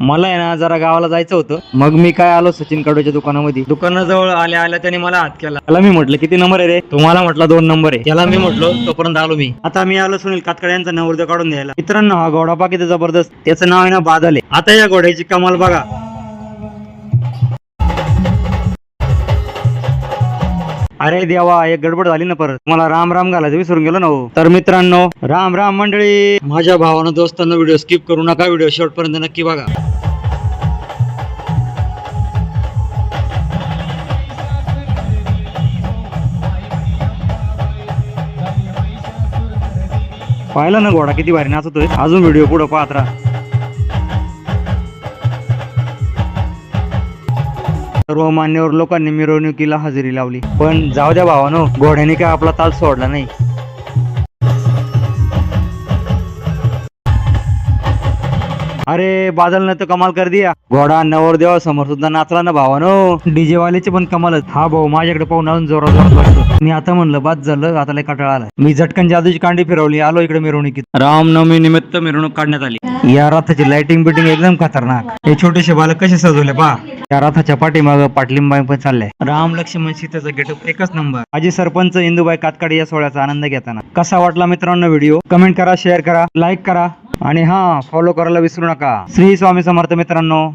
मला आहे ना जरा गावाला जायचं होतं. मग मी काय आलो सचिन काडूच्या दुकानामध्ये. दुकानाजवळ आल्या आल्या त्याने मला हात केला. त्याला मी म्हटलं किती नंबर आहे रे? तुम्हाला म्हटलं दोन नंबर आहे. त्याला मी म्हटलो तोपर्यंत आलो मी. आता मी आलो सुनील कातकडे यांचा नवरदेव काढून द्यायला. मित्रांनो हा घोडा पा जबरदस्त. त्याचं नाव आहे ना बादल. आहे आता या घोड्याची कमाल बघा. अरे देवा एक गडबड झाली ना परत. मला राम राम घालायचं विसरून गेलो ना हो. तर मित्रांनो राम राम मंडळी. माझ्या भावानं दोस्तांना व्हिडिओ स्किप करू नका. व्हिडिओ शेवटपर्यंत नक्की बघा. पाहिलं ना घोडा किती भारी नाचतोय. अजून व्हिडिओ पुढं पाहत राहा. सर्व मान्यवर लोकांनी मिरवणुकीला हजेरी लावली. पण जाऊ द्या भावानो घोड्याने काय आपला ताल सोडला नाही. अरे बादलनं तर कमाल कर दिया. घोडा नवरदेवा समोर सुद्धा नाचला ना भावानो. डीजे वाल्याचे पण कमालच हा भाऊ माझ्याकडे पाहून अजून जोरात जोरात बसतो. मी आता म्हणलं बाद झालं आता लय कटाळा आला मी झटकन जादूची कांडी फिरवली आलो इकडे मिरवणुकीत. रामनवमी निमित्त मिरवणूक काढण्यात आली. या रथाची लाइटिंग बिटिंग एकदम खतरनाक. हे छोटेसे बालक कसे सजवले पहा. त्या रथाच्या पाठीमाग पाटलिंबाई पण चाललंय. राम लक्ष्मण सीतेचा गेटअप एकच नंबर आजी सरपंच इंदुबाई कातकाडे या सोहळ्याचा आनंद घेताना. कसा वाटला मित्रांनो व्हिडिओ? कमेंट करा शेअर करा लाईक करा. आणि हा फॉलो करायला विसरू नका. श्री स्वामी समर्थ मित्रांनो.